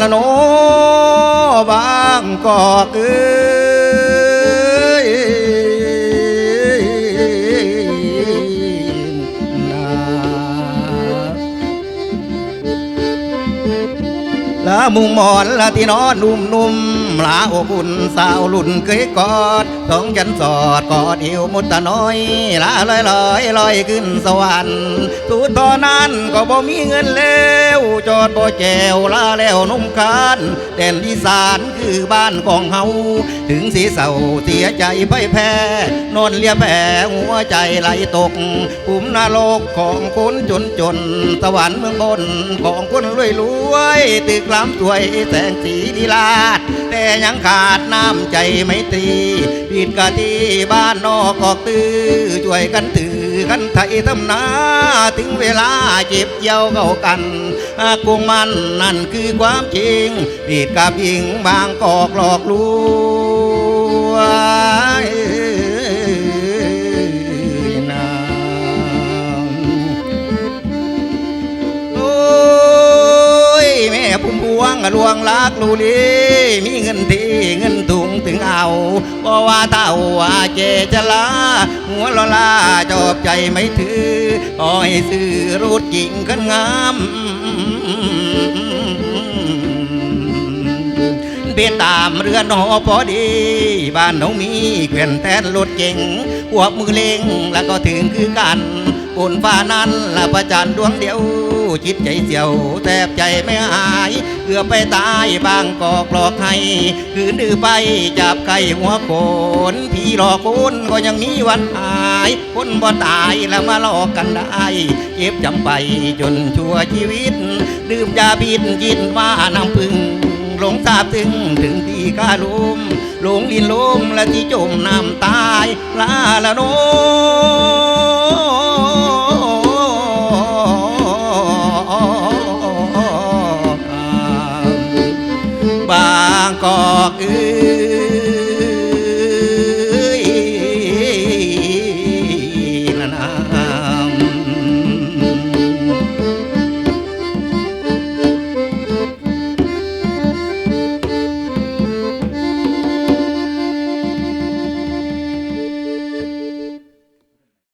ละโนบางกอกเอ้ยนาละมุงหมอนละที่นอนนุ่มๆ ลาอบอุ่นสาวลุ่นเคยกอดสองฉันสอดกอดเอวมุตตะน้อยลาลอยลอยลอยขึ้นสวรรค์สุดตอนนั้นก็บ่มีเงินแล้วจอดบ่แจวลาแล้วนุ่มคานแดนอีสานคือบ้านของเฮาถึงสีเศร้าเสียใจไพ่แพ้นอนเลียแผลหัวใจไหลตกปุ่มนรกของคนจนจนสวรรค์เมืองบนของคนรวยรวยตึกล้ำถวยแสงสีดีลา ยังขาดน้ำใจไม่ตรีผิดกะที่บ้านนอกกอกตื้อช่วยกันตือกันไทยทำนาถึงเวลาเจ็บเยี่ยวเข้ากันกุ้งมันนั่นคือความจริงผิดกับหญิงบางกอกหลอกลวง วงอะลวงลักลูลีมีเงินที่เงินถุงถึงเอาเพราะว่าเท่าว่าเจจะลาหัวละลาจอบใจไม่ถือขอให้ซื้อรูดกิ่งกันงามเป็นตามเรือนหอพอดี บ้านน้องมีเกวียนแทนรถเก่งหัวมือเล็งแล้วก็ถึงคือกันบนฟ้านั้นละประจันดวงเดียว จิตใจเสียวแทบใจไม่หายเกือบไปตายบางกอกหลอกให้ คืนดื้อไปจับไก่หัวโขนพี่หลอกคนก็ยังมีวันหาย คนบ่ตายแล้วมาหลอกกันได้ เจ็บจำไปจนชั่วชีวิต ดื่มยาพิษกินว่าน้ำพึ่งหลงทราบถึงถึงที่กาลุมหลงลินลมและที่จมน้ำตายลาละโนางกอกเอ้